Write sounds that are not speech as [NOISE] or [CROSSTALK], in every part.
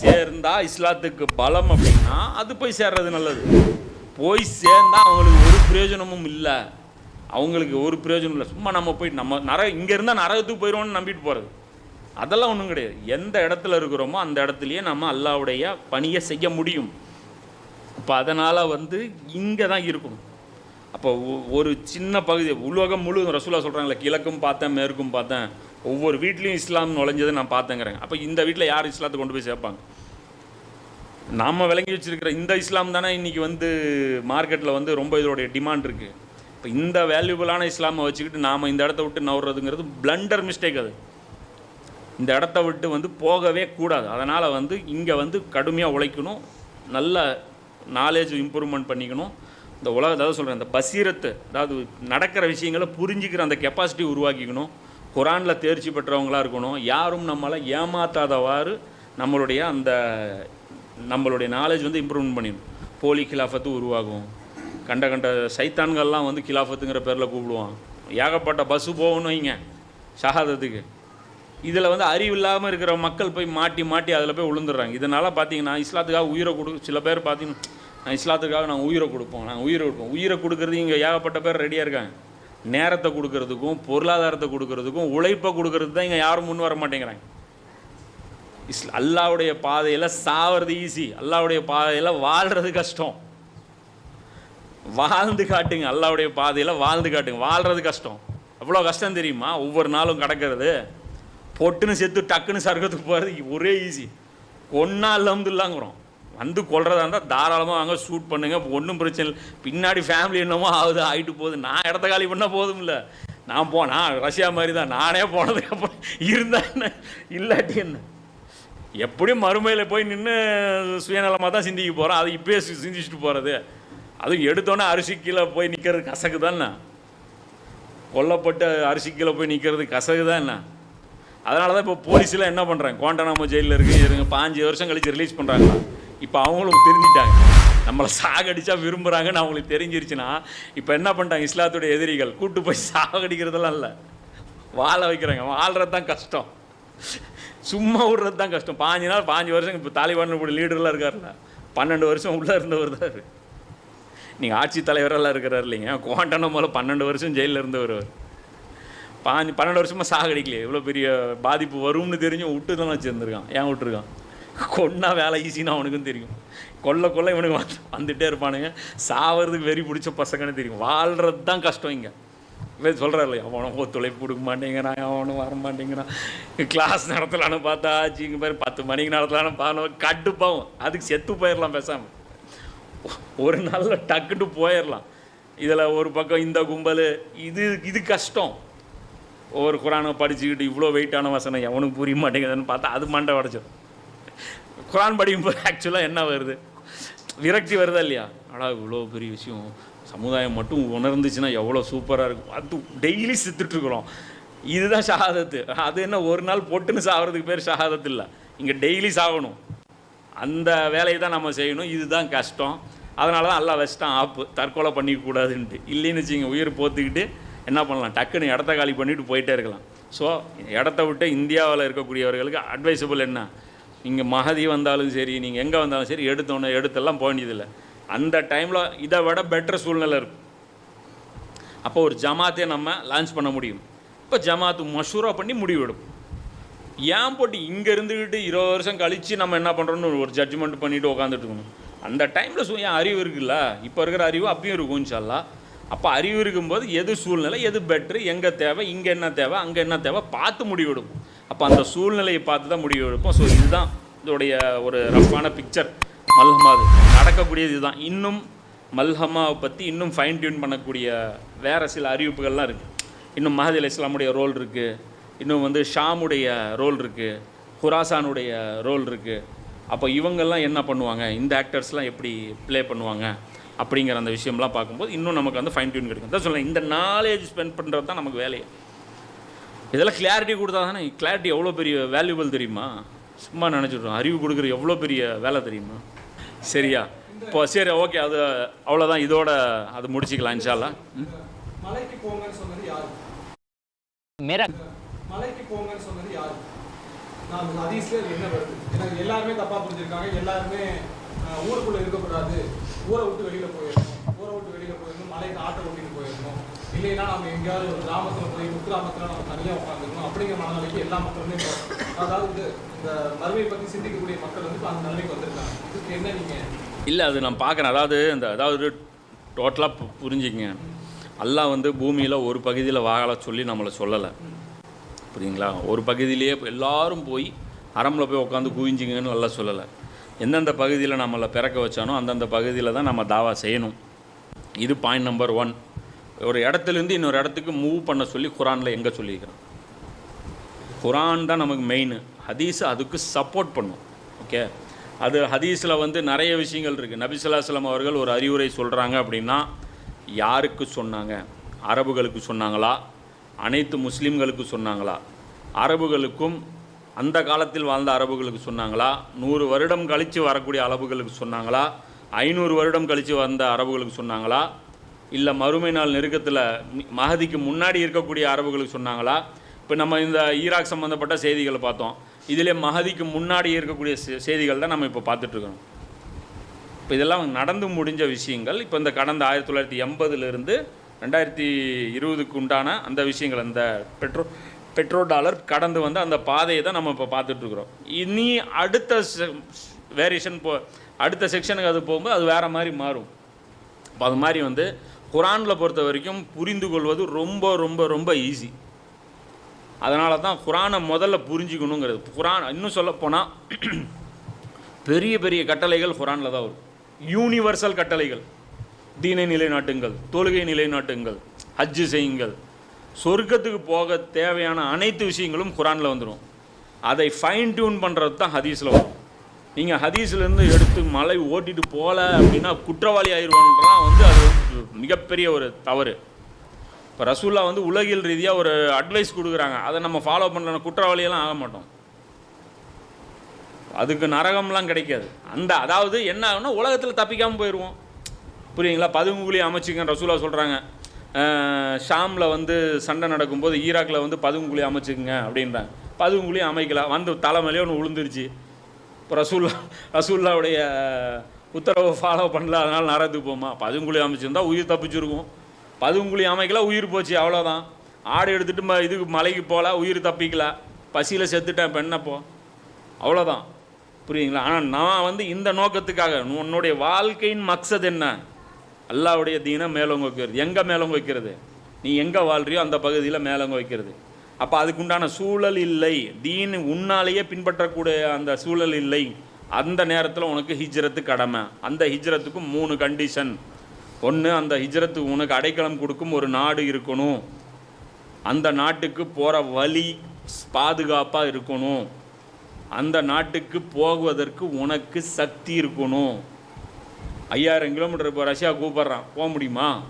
சேர்ந்தா இஸ்லாத்துக்கு பலம் அப்படின்னா அது போய் சேர்றது நல்லது. போய் சேர்ந்தா அவங்களுக்கு ஒரு பிரயோஜனமும் இல்லை. அவங்களுக்கு ஒரு பிரயோஜனம் இல்லை. சும்மா நம்ம போய் நம்ம நர இங்கே இருந்தால் நரகத்துக்கு போயிடுவோம்னு நம்பிட்டு போகிறது அதெல்லாம் ஒன்றும் கிடையாது. எந்த இடத்துல இருக்கிறோமோ அந்த இடத்துலையே நம்ம அல்லாவுடைய பணியை செய்ய முடியும். இப்போ அதனால் வந்து இங்கே தான் இருக்கணும். அப்போ ஒ- ஒரு சின்ன பகுதி உலகம் முழுவதும் ரசூலா சொல்கிறாங்களே கிழக்கும் பார்த்தேன் மேற்கும் பார்த்தேன். ஒவ்வொரு வீட்லேயும் இஸ்லாம் நுழைஞ்சதை நான் பார்த்தேங்கிறேன். அப்போ இந்த வீட்டில் யார் இஸ்லாத்தை கொண்டு போய் சேர்ப்பாங்க? நாம் விளங்கி வச்சிருக்கிற இந்த இஸ்லாம் தானே இன்றைக்கி வந்து மார்க்கெட்டில் வந்து ரொம்ப இதோடைய டிமாண்ட் இருக்குது இப்போ இந்த வேல்யூபிளான இஸ்லாமை வச்சுக்கிட்டு நாம் இந்த இடத்த விட்டு நவுறதுங்கிறது பிளண்டர் மிஸ்டேக் அது. இந்த இடத்த விட்டு வந்து போகவே கூடாது. அதனால் வந்து இங்கே வந்து கடுமையாக உழைக்கணும். நல்ல நாலேஜ் இம்ப்ரூவ்மெண்ட் பண்ணிக்கணும். இந்த உலக அதாவது சொல்கிறேன் இந்த பசீரத்து அதாவது நடக்கிற விஷயங்களை புரிஞ்சிக்கிற அந்த கெப்பாசிட்டி உருவாக்கிக்கணும். குரானில் தேர்ச்சி பெற்றவங்களா இருக்கணும். யாரும் நம்மளை ஏமாத்தாதவாறு நம்மளுடைய அந்த நம்மளுடைய நாலேஜ் வந்து இம்ப்ரூவ்மெண்ட் பண்ணிடும். போலி கிலாஃபத்து உருவாகும். கண்ட கண்ட சைத்தான்கள்லாம் வந்து கிலாஃபத்துங்கிற பேரில் கூப்பிடுவான். ஏகப்பட்ட பஸ்ஸு போகணும் வைங்க ஷஹாதத்துக்கு இதில் வந்து அறிவு இல்லாமல் இருக்கிற மக்கள் போய் மாட்டி மாட்டி அதில் போய் விழுந்துடுறாங்க இதனால் பார்த்தீங்கன்னா இஸ்லாத்துக்காக உயிரை கொடு சில பேர் பார்த்தீங்கன்னா இஸ்லாத்துக்காக நாங்கள் உயிரை கொடுப்போம் நாங்கள் உயிரை கொடுப்போம். உயிரை கொடுக்கறது இங்கே ஏகப்பட்ட பேர் ரெடியாக இருக்காங்க. நேரத்தை கொடுக்கறதுக்கும் பொருளாதாரத்தை கொடுக்கறதுக்கும் உழைப்பை கொடுக்கறது தான் இங்கே யாரும் முன் வர மாட்டேங்கிறாங்க. இஸ் அல்லாவுடைய பாதையில் சாவது ஈஸி அல்லாவுடைய பாதையில் வாழ்கிறது கஷ்டம். வாழ்ந்து காட்டுங்க. அல்லாவுடைய பாதையில் வாழ்ந்து காட்டுங்க. வாழ்கிறது கஷ்டம். எவ்வளோ கஷ்டம் தெரியுமா? ஒவ்வொரு நாளும் கிடக்கிறது. பொட்டுன்னு செத்து டக்குன்னு சர்க்கத்துக்கு போகிறது ஒரே ஈஸி ஒன்றா அல்ஹம்துல்லாங்கிறோம் வந்து கொள்றதா இருந்தால் தாராளமாக வாங்க ஷூட் பண்ணுங்க ஒன்றும் பிரச்சனை இல்லை. பின்னாடி ஃபேமிலி என்னமோ ஆகுது ஆகிட்டு போகுது. நான் இடத்த காலி பண்ணால் போதும் இல்லை நான் போனா ரஷ்யா மாதிரி தான் நானே போனதுக்கப்புறம் இருந்தா என்ன? இல்லாட்டி என்ன? எப்படியும் மறுமையில் போய் நின்று சுயநலமாக தான் சிந்திக்க போகிறோம் அது இப்பயே சிந்திச்சுட்டு போகிறது அதுவும் எடுத்தோன்னே அரிசி கீழே போய் நிற்கிறது கசக்கு தானே கொல்லப்பட்ட அரிசி கீழே போய் நிற்கிறது கசகு தான் என்ன? அதனால தான் இப்போ போலீஸ்லாம் என்ன பண்ணுறாங்க குவாண்டனாமோ ஜெயிலில் இருக்கு இருங்க. பாஞ்சு வருஷம் கழித்து ரிலீஸ் பண்ணுறாங்களா இப்போ அவங்களும் தெரிஞ்சிட்டாங்க. நம்மளை சாகடிச்சா விரும்புகிறாங்கன்னு அவங்களுக்கு தெரிஞ்சிருச்சுன்னா இப்போ என்ன பண்ணிட்டாங்க இஸ்லாத்துடைய எதிரிகள்? கூட்டு போய் சாகடிக்கிறதெல்லாம் இல்லை. வாழ வைக்கிறாங்க. வாழ்கிறது தான் கஷ்டம். சும்மா விடுறது தான் கஷ்டம். பாஞ்சு நாள் பாஞ்சு வருஷம் இப்போ தாலிபான் இப்படி லீடர்லாம் இருக்கார்ல பன்னெண்டு வருஷம் உள்ளே இருந்தவர் தான் நீங்கள் ஆட்சி தலைவரெல்லாம் இருக்கிறார் இல்லைங்க. குவாண்டனமோல பன்னெண்டு வருஷம் ஜெயிலில் இருந்தவர் பாஞ்சு பன்னெண்டு வருஷமாக சாகடிக்கலையே. இவ்வளோ பெரிய பாதிப்பு வரும்னு தெரிஞ்சும் விட்டு தான் வச்சுருந்துருக்கான். ஏன் விட்டுருக்கான்? கொன்னா வேலை ஈஸின்னு அவனுக்கும் தெரியும். கொல்ல கொல்ல இவனுக்கு வந்து வந்துகிட்டே இருப்பானுங்க. சாவறதுக்கு வெறி பிடிச்ச பசங்கன்னு தெரியும். வாழ்கிறது தான் கஷ்டம் இங்கே. இவன் சொல்கிறார் இல்லையா அவனும் ஒத்துழைப்பு கொடுக்க மாட்டேங்கிறான் அவனும் வர மாட்டேங்கிறான். கிளாஸ் நடத்தலான்னு பார்த்தா ஆச்சுங்க பேர் பத்து மணிக்கு நடத்தலான்னு பார்த்தா கட்டுப்பாவும் அதுக்கு செத்து போயிடலாம் பேசாமல் ஒரு நாளில் டக்குன்னு போயிடலாம் இதில் ஒரு பக்கம் இந்த கும்பல் இது இது கஷ்டம். ஒவ்வொரு குரானை படிச்சுக்கிட்டு இவ்வளோ வெயிட்டான வசனம் எவனுக்கு புரிய மாட்டேங்குதுன்னு பார்த்தா அது மண்டை உடச்சிடும் குரான் படிக்கும்போது ஆக்சுவலாக என்ன வருது? விரக்தி வருதா இல்லையா? அடா இவ்வளோ பெரிய விஷயம். சமுதாயம் மட்டும் உணர்ந்துச்சுன்னா எவ்வளோ சூப்பராக இருக்கும். அது டெய்லி செத்துட்ருக்குறோம் இதுதான் ஷஹாதத்து. அது என்ன ஒரு நாள் பொட்டுன்னு சாகிறதுக்கு பேர் ஷஹாதத்து இல்லை. இங்கே டெய்லி சாகணும் அந்த வேலையை தான் நம்ம செய்யணும். இதுதான் கஷ்டம். அதனால தான் எல்லாம் வச்சிட்டான் ஆப்பு. தற்கொலை பண்ணிக்க கூடாதுன்ட்டு. இல்லைன்னு வச்சுங்க உயிர் போத்துக்கிட்டு என்ன பண்ணலாம்? டக்குன்னு இடத்த காலி பண்ணிட்டு போயிட்டே இருக்கலாம். ஸோ இடத்த விட்டு இந்தியாவில் இருக்கக்கூடியவர்களுக்கு அட்வைசபிள் என்ன? இங்கே மகதி வந்தாலும் சரி நீங்கள் எங்கே வந்தாலும் சரி எடுத்தோன்னே எடுத்தெல்லாம் போக வேண்டியதில்லை. அந்த டைமில் இதை விட பெட்டர் சூழ்நிலை இருக்கும். அப்போ ஒரு ஜமாத்தே நம்ம லான்ச் பண்ண முடியும். இப்போ ஜமாத்து மஷூராக பண்ணி முடிவெடும். ஏன் போட்டு இங்கே இருந்துக்கிட்டு இருபது வருஷம் கழித்து நம்ம என்ன பண்ணுறோன்னு ஒரு ஜட்ஜ்மெண்ட் பண்ணிட்டு உட்காந்துட்டு இருக்கணும். அந்த டைமில் சு ஏன் அறிவு இருக்குல்ல? இப்போ இருக்கிற அறிவு அப்பயும் இருக்கும் சொல்லலாம் அப்போ அறிவு இருக்கும்போது எது சூழ்நிலை எது பெட்ரு எங்கே தேவை இங்கே என்ன தேவை அங்கே என்ன தேவை பார்த்து முடிவெடுப்போம் அப்போ அந்த சூழ்நிலையை பார்த்து தான் முடிவு எடுப்போம். ஸோ இதுதான் இதோடைய ஒரு ரஃப்பான பிக்சர் மல்ஹமாது நடக்கக்கூடியது இதுதான். இன்னும் மல்ஹமாவை பற்றி இன்னும் ஃபைன் டியூன் பண்ணக்கூடிய வேறு சில அறிவிப்புகள்லாம் இருக்குது இன்னும் மஹதி அலி இஸ்லாமுடைய ரோல் இருக்குது இன்னும் வந்து ஷாமுடைய ரோல் இருக்குது ஹுராசானுடைய ரோல் இருக்குது அப்போ இவங்கெல்லாம் என்ன பண்ணுவாங்க? இந்த ஆக்டர்ஸ்லாம் எப்படி ப்ளே பண்ணுவாங்க? அப்படிங்கிற அந்த விஷயம்லாம் பார்க்கும்போது இன்னும் நமக்கு வந்து ஃபைன் டியூன் கிடைக்கும். தான் சொல்லேன் இந்த நாலேஜ் ஸ்பெண்ட் பண்ணுறது தான் நமக்கு வேலையை. இதெல்லாம் கிளாரிட்டி கொடுத்தா தானே கிளாரிட்டி எவ்வளோ பெரிய வேல்யூபிள் தெரியுமா? சும்மா நினச்சிட்றோம் அறிவு கொடுக்குற எவ்வளோ பெரிய வேலை தெரியுமா? சரியா? இப்போ சரி ஓகே அது அவ்வளோதான் இதோட அது முடிச்சிக்கலாம் இன்ஷால்லா மலைக்கு போங்கன்னு சொன்னது யாரு? मेरा மலைக்கு போங்கன்னு சொன்னது யாரு? நான் அந்த ஹதீஸ்ல இது என்ன வருது? எனக்கு எல்லாருமே தப்பா புரிஞ்சிருக்காங்க. எல்லாருமே ஊருக்குள்ள இருக்கக்கூடாது. ஊரை விட்டு வெளியில் போயிடணும். ஊரை விட்டு வெளியில் போயிடணும் மலைக்கு ஆட்டை ஓட்டிட்டு போயிடணும். இல்லைன்னா நம்ம எங்கேயாவது ஒரு கிராமத்தில் போய் குக்கிராமத்தில் நம்ம தனியாக உட்காந்துக்கணும் அப்படிங்கிற மனநிலைக்கு எல்லா மக்களுமே அதாவது இந்த மறுமையை பற்றி சிந்திக்கக்கூடிய மக்கள் வந்து அந்த நிலைமைக்கு வந்திருக்காங்க. இதுக்கு என்ன நீங்கள் இல்லை அது நான் பார்க்குறேன். அதாவது இந்த அதாவது டோட்டலாக புரிஞ்சுக்கங்க. எல்லாம் வந்து பூமியில் ஒரு பகுதியில் வாழ சொல்லி நம்மளை சொல்லலை. புரியுங்களா? ஒரு பகுதியிலேயே எல்லாரும் போய் அரம்பில் போய் உட்காந்து குவிஞ்சிங்கன்னு நல்லா சொல்லலை. எந்தெந்த பகுதியில் நம்மளை பிறக்க வச்சானோ அந்தந்த பகுதியில் தான் நம்ம தாவா செய்யணும். இது பாயிண்ட் நம்பர் ஒன் ஒரு இடத்துலேருந்து இன்னொரு இடத்துக்கு மூவ் பண்ண சொல்லி குரானில் எங்கே சொல்லியிருக்கிறான் குரான் தான் நமக்கு மெயின் ஹதீஸ் அதுக்கு சப்போர்ட் பண்ணும். ஓகே அது ஹதீஸில் வந்து நிறைய விஷயங்கள் இருக்குது நபிசுல்லாஸ்லாம் அவர்கள் ஒரு அறிவுரை சொல்கிறாங்க அப்படின்னா யாருக்கு சொன்னாங்க? அரபுகளுக்கு சொன்னாங்களா? அனைத்து முஸ்லீம்களுக்கு சொன்னாங்களா? அரபுகளுக்கும் அந்த காலத்தில் வாழ்ந்த அரபுகளுக்கு சொன்னாங்களா? நூறு வருடம் கழித்து வரக்கூடிய அரபுகளுக்கு சொன்னாங்களா? ஐநூறு வருடம் கழித்து வந்த அரபுகளுக்கு சொன்னாங்களா? இல்லை மறுமை நாள் நெருக்கத்தில் மகதிக்கு முன்னாடி இருக்கக்கூடிய அரபுகளுக்கு சொன்னாங்களா? இப்போ நம்ம இந்த ஈராக் சம்மந்தப்பட்ட செய்திகளை பார்த்தோம். இதிலே மகதிக்கு முன்னாடி இருக்கக்கூடிய செய்திகள் தான் நம்ம இப்போ பார்த்துட்ருக்கோம் இப்போ இதெல்லாம் நடந்து முடிஞ்ச விஷயங்கள். இப்போ இந்த கடந்த ஆயிரத்தி தொள்ளாயிரத்தி எண்பதுலேருந்து ரெண்டாயிரத்தி இருபதுக்கு உண்டான அந்த விஷயங்கள் அந்த பெட்ரோல் பெட்ரோ டாலர் கடந்து வந்து அந்த பாதையை தான் நம்ம இப்போ பார்த்துட்ருக்குறோம் இனி அடுத்த வேரியேஷன் போ அடுத்த செக்ஷனுக்கு அது போகும்போது அது வேறு மாதிரி மாறும். இப்போ அது மாதிரி வந்து குரானில் பொறுத்த வரைக்கும் புரிந்து கொள்வது ரொம்ப ரொம்ப ரொம்ப ஈஸி அதனால தான் குரானை முதல்ல புரிஞ்சுக்கணுங்கிறது. குரான் இன்னும் சொல்ல போனால் [CLEARS THROAT] பெரிய பெரிய கட்டளைகள் குரானில் தான் வரும். யூனிவர்சல் கட்டளைகள். தீனை நிலைநாட்டுங்கள் தொழுகை நிலைநாட்டுங்கள் ஹஜ்ஜு செய்யுங்கள் சொர்க்கத்துக்கு போக தேவையான அனைத்து விஷயங்களும் குரானில் வந்துடும் அதை ஃபைன் டியூன் பண்ணுறது தான் ஹதீஸில் வரும். நீங்கள் ஹதீஸ்லேருந்து எடுத்து மலை ஓட்டிட்டு போகல அப்படின்னா குற்றவாளி ஆயிடுவான்றான் வந்து அது வந்து மிகப்பெரிய ஒரு தவறு. இப்போ ரசூல்லா வந்து உலகில் ரீதியாக ஒரு அட்வைஸ் கொடுக்குறாங்க. அதை நம்ம ஃபாலோ பண்ணல குற்றவாளியெல்லாம் ஆக மாட்டோம். அதுக்கு நரகம்லாம் கிடைக்காது. அந்த அதாவது என்ன ஆகும்னா உலகத்தில் தப்பிக்காமல் போயிடுவோம் புரியுங்களா பதுங்குழி அமைச்சிங்க ரசூலா சொல்கிறாங்க ஷாமில் வந்து சண்டை நடக்கும்போது ஈராக்கில் வந்து பதுங்குழி அமைச்சுக்குங்க அப்படின்றாங்க. பதுங்குழி அமைக்கலாம் வந்து தலைமையிலே ஒன்று விழுந்துருச்சு இப்போ ரசூல்லா ரசூல்லாவுடைய உத்தரவை ஃபாலோ பண்ணல. அதனால் நரகத்துக்கு போமா பதுங்குழி அமைச்சிருந்தா உயிர் தப்பிச்சிருக்கும். பதுங்குழி அமைக்கல உயிர் போச்சு. அவ்வளோதான் ஆடு எடுத்துகிட்டு ம இதுக்கு மலைக்கு போகல உயிர் தப்பிக்கல. பசியில் செத்துட்டேன் இப்போ என்னப்போ அவ்வளோதான் புரியுங்களா ஆனால் நான் வந்து இந்த நோக்கத்துக்காக உன்னுடைய வாழ்க்கையின் மக்சது என்ன? அல்லாவுடைய தீனம் மேலோங்க வைக்கிறது. எங்கே மேலோங்க வைக்கிறது? நீ எங்கே வாழ்றியோ அந்த பகுதியில் மேலோங்க வைக்கிறது. அப்போ அதுக்குண்டான சூழல் இல்லை. தீன் உன்னாலேயே பின்பற்றக்கூடிய அந்த சூழல் இல்லை. அந்த நேரத்தில் உனக்கு ஹிஜ்ரத்து கடமை. அந்த ஹிஜ்ரத்துக்கு மூணு கண்டிஷன் ஒன்று அந்த ஹிஜ்ரத்து உனக்கு அடைக்கலம் கொடுக்கும் ஒரு நாடு இருக்கணும். அந்த நாட்டுக்கு போகிற வழி பாதுகாப்பாக இருக்கணும். அந்த நாட்டுக்கு போகுவதற்கு உனக்கு சக்தி இருக்கணும். ஐயாயிரம் கிலோமீட்டர் இப்போ ரஷ்யா கூப்பிட்றான். போக முடியுமா?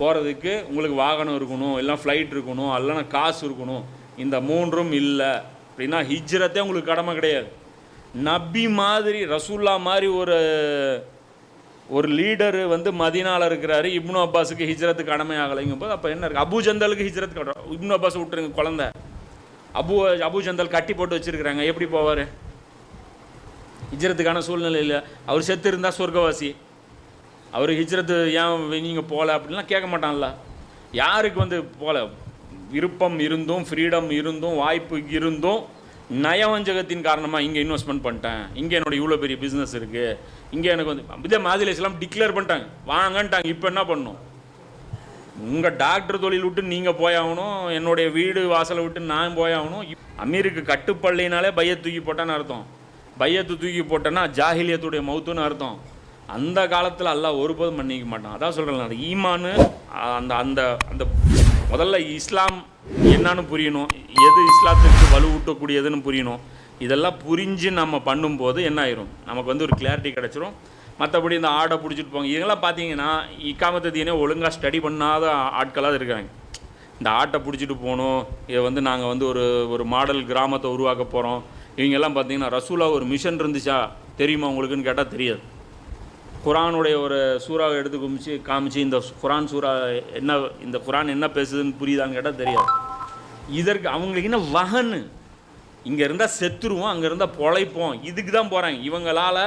போகிறதுக்கு உங்களுக்கு வாகனம் இருக்கணும் இல்லை ஃப்ளைட் இருக்கணும் இல்லைன்னா காசு இருக்கணும். இந்த மூன்றும் இல்லை. அப்படின்னா ஹிஜ்ரத்தே உங்களுக்கு கடமை கிடையாது. நபி மாதிரி ரசூல்லா மாதிரி ஒரு ஒரு லீடர் வந்து மதினால இருக்கிறாரு. இப்னு அப்பாஸுக்கு ஹிஜ்ரத்து கடமை ஆகலைங்கும் போது அப்போ என்ன இருக்குது அபு ஜந்தலுக்கு ஹிஜ்ரத் கடமை. இப்னு அப்பாஸ் விட்டுருங்க குழந்த. அபு அபு ஜந்தல் கட்டி போட்டு வச்சிருக்கிறாங்க. எப்படி போவார்? ஹிஜ்ரத்துக்கான சூழ்நிலை இல்லை. அவர் செத்து இருந்தால் சொர்க்கவாசி. அவர் ஹிஜ்ரத்து ஏன் நீங்கள் போகல அப்படின்லாம் கேட்க மாட்டான்ல. யாருக்கு வந்து போகல விருப்பம் இருந்தும் ஃப்ரீடம் இருந்தும் வாய்ப்பு இருந்தும் நயவஞ்சகத்தின் காரணமாக இங்கே இன்வெஸ்ட்மெண்ட் பண்ணிட்டேன். இங்கே என்னோட இவ்வளோ பெரிய பிஸ்னஸ் இருக்குது இங்கே எனக்கு வந்து இதே மாதிரி இஸ்லாம் டிக்ளேர் பண்ணிட்டாங்க. வாங்கன்ட்டாங்க. இப்போ என்ன பண்ணும்? உங்கள் டாக்டர் தொழில் விட்டு நீங்கள் போயாகணும் என்னுடைய வீடு வாசலை விட்டு நான் போயாகணும் இப்- அமீருக்கு கட்டுப்பள்ளினாலே பைய தூக்கி போட்டான்னு அர்த்தம். பையத்தை தூக்கி போட்டேன்னா ஜாஹிலியத்துடைய மௌத்துன்னு அர்த்தம். அந்த காலத்தில் எல்லாம் ஒருபோதும் மன்னிக்க மாட்டான். அதான் சொல்கிறேன் அந்த ஈமானு அந்த அந்த அந்த முதல்ல இஸ்லாம் என்னன்னு புரியணும். எது இஸ்லாத்துக்கு வலுவூட்டக்கூடியதுன்னு புரியணும். இதெல்லாம் புரிஞ்சு நம்ம பண்ணும்போது என்ன ஆயிரும்? நமக்கு வந்து ஒரு கிளாரிட்டி கிடச்சிரும். மற்றபடி இந்த ஆடை பிடிச்சிட்டு போங்க இதெல்லாம் பார்த்தீங்கன்னா இக்காமத்ததீனே ஒழுங்காக ஸ்டடி பண்ணாத ஆட்களாக இருக்காங்க. இந்த ஆட்டை பிடிச்சிட்டு போகணும். இதை வந்து நாங்கள் வந்து ஒரு ஒரு மாடல் கிராமத்தை உருவாக்க போகிறோம் இவங்கெல்லாம் பார்த்தீங்கன்னா ரசூலா ஒரு மிஷன் இருந்துச்சா? தெரியுமா உங்களுக்குன்னு கேட்டால் தெரியாது. குரானுடைய ஒரு சூறாவை எடுத்து குமிச்சு காமிச்சு இந்த குரான் சூறா என்ன இந்த குரான் என்ன பேசுதுன்னு புரியுதான்னு கேட்டால் தெரியாது. இதற்கு அவங்களுக்கு என்ன வகன்னு? இங்கே இருந்தால் செத்துருவோம் அங்கே இருந்தால் பொழைப்போம் இதுக்கு தான் போகிறாங்க இவங்களால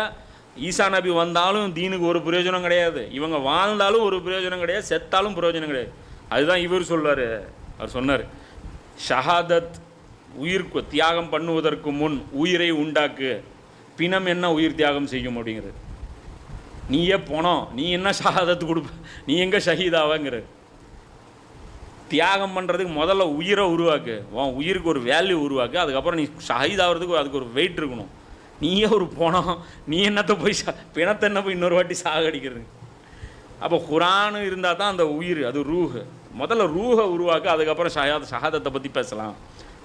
ஈசா நபி வந்தாலும் தீனுக்கு ஒரு பிரயோஜனம் கிடையாது. இவங்க வாழ்ந்தாலும் ஒரு பிரயோஜனம் கிடையாது செத்தாலும் பிரயோஜனம் கிடையாது. அதுதான் இவர் சொல்வார் அவர் சொன்னார் ஷஹாதத் உயிர்க்கு தியாகம் பண்ணுவதற்கு முன் உயிரை உண்டாக்கு. பிணம் என்ன உயிர் தியாகம் செய்யும் அப்படிங்கிறது? நீயே போனோம். நீ என்ன ஷஹாதத்து கொடுப்ப? நீ எங்கே ஷஹீதாவங்கிற? தியாகம் பண்ணுறதுக்கு முதல்ல உயிரை உருவாக்கு. உன் உயிருக்கு ஒரு வேல்யூ உருவாக்கு. அதுக்கப்புறம் நீ ஷஹீதாகிறதுக்கு அதுக்கு ஒரு வெயிட் இருக்கணும். நீயே ஒரு போனோம். நீ என்னத்தை போய் சா பிணத்தை என்ன போய் இன்னொரு வாட்டி சாகடிக்கிறது? அப்போ குரானு இருந்தால் தான் அந்த உயிர் அது ரூஹு. முதல்ல ரூஹை உருவாக்க. அதுக்கப்புறம் ஷஹாத் ஷஹாதத்தை பற்றி பேசலாம்.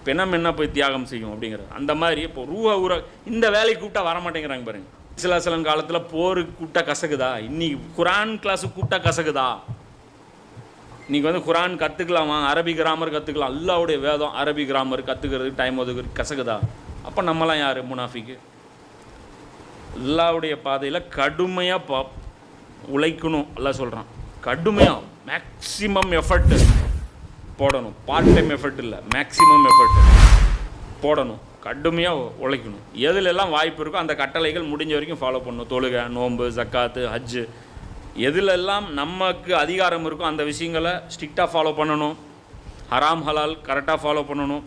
பிணம் என்ன போய் தியாகம் செய்யும் அப்படிங்கிறது அந்த மாதிரி இப்போ ரூவா உருவா இந்த வேலைக்கு கூப்பிட்டா வர மாட்டேங்கிறாங்க பாருங்க சிலாசலம் காலத்தில் போருக்கு கூப்பிட்டா கசகுதா? இன்னைக்கு குரான் கிளாஸுக்கு கூப்பிட்டா கசகுதா? இன்னைக்கு வந்து குரான் கற்றுக்கலாமா அரபி கிராமர் கற்றுக்கலாம் அல்லாவுடைய வேதம் அரபி கிராமர் கற்றுக்கிறதுக்கு டைம் ஒதுக்குறது கசகுதா? அப்போ நம்மலாம் யார்? முனாஃபிக்கு. அல்லாவுடைய பாதையில் கடுமையாக பா உழைக்கணும் எல்லாம் சொல்கிறான் கடுமையாக மேக்ஸிமம் எஃபர்ட்டு போடணும். பார்ட் டைம் எஃபர்ட் இல்லை மேக்ஸிமம் எஃபர்ட் போடணும். கடுமையாக உழைக்கணும். எதுலெல்லாம் வாய்ப்பு இருக்கோ அந்த கட்டளைகள் முடிஞ்ச வரைக்கும் ஃபாலோ பண்ணணும். தொழுகை நோன்பு ஜக்காத்து ஹஜ்ஜு எதுலெல்லாம் நமக்கு அதிகாரம் இருக்கோ அந்த விஷயங்களை ஸ்ட்ரிக்டாக ஃபாலோ பண்ணணும். ஹராம் ஹலால் கரெக்டாக ஃபாலோ பண்ணணும்.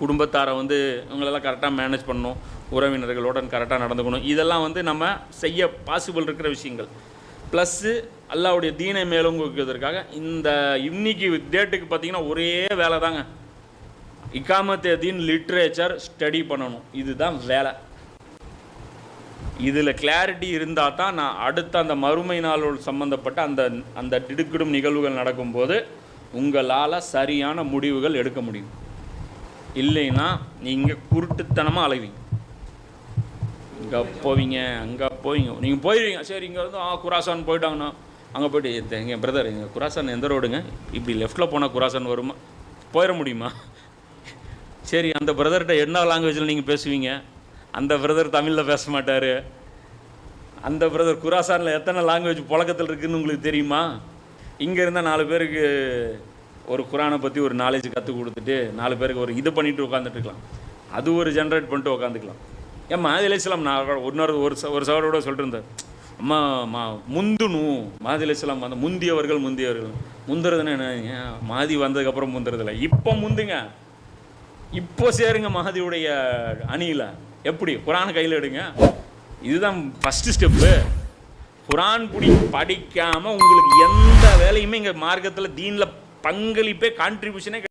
குடும்பத்தாரை வந்து இவங்களெல்லாம் கரெக்டாக மேனேஜ் பண்ணணும். உறவினர்களுடன் கரெக்டாக நடந்துக்கணும். இதெல்லாம் வந்து நம்ம செய்ய பாசிபிள் இருக்கிற விஷயங்கள். ப்ளஸ்ஸு அல்லாவுடைய தீனை மேலோங்குவதற்காக இந்த இன்னைக்கு டேட்டுக்கு பார்த்தீங்கன்னா ஒரே வேலை தாங்க இக்காமத்தே தீன் லிட்ரேச்சர் ஸ்டடி பண்ணணும். இதுதான் வேலை. இதில் கிளாரிட்டி இருந்தால் தான் நான் அடுத்த அந்த மறுமை நாளோடு சம்மந்தப்பட்ட அந்த அந்த திடுக்கிடும் நிகழ்வுகள் நடக்கும்போது உங்களால் சரியான முடிவுகள் எடுக்க முடியும். இல்லைன்னா நீங்கள் குருட்டுத்தனமாக அலைவீங்க. இங்கே போவீங்க அங்கே போவீங்க. நீங்கள் போயிடுவீங்க சரி இங்கே வந்து ஆ குராசான் போயிட்டாங்கண்ணா அங்கே போயிட்டு எங்கள் பிரதர் எங்கள் குராசான் எந்த ரோடுங்க இப்படி லெஃப்ட்டில் போனால் குராசான் வருமா? போயிட முடியுமா? சரி அந்த பிரதர்கிட்ட என்ன லாங்குவேஜில் நீங்கள் பேசுவீங்க? அந்த பிரதர் தமிழில் பேச மாட்டார். அந்த பிரதர் குராசானில் எத்தனை லாங்குவேஜ் புழக்கத்தில் இருக்குதுன்னு உங்களுக்கு தெரியுமா? இங்கே இருந்தால் நாலு பேருக்கு ஒரு குரானை பற்றி ஒரு நாலேஜ் கற்றுக் கொடுத்துட்டு நாலு பேருக்கு ஒரு இது பண்ணிட்டு உட்காந்துட்டுருக்கலாம் அது ஒரு ஜென்ரேட் பண்ணிட்டு உட்காந்துக்கலாம் ஏன் மாதிரி இஸ்லாம் நான் இன்னொரு ஒரு ச- ஒரு சவரோட சொல்லிட்டு இருந்தேன். முந்துணும் மாதி இஸ்லாம் வந்து முந்தியவர்கள் முந்தியவர்கள். முந்துறதுன்னு என்ன? மாதி வந்ததுக்கப்புறம் முந்துறதில்ல. இப்போ முந்துங்க. இப்போ சேருங்க மகதியுடைய அணியில். எப்படி? குரான் கையில் எடுங்க. இதுதான் ஃபஸ்ட்டு ஸ்டெப்பு குரான் புடி படிக்காமல் உங்களுக்கு எந்த வேலையுமே இங்கே மார்க்கத்தில் தீனில் பங்களிப்பே கான்ட்ரிபியூஷனே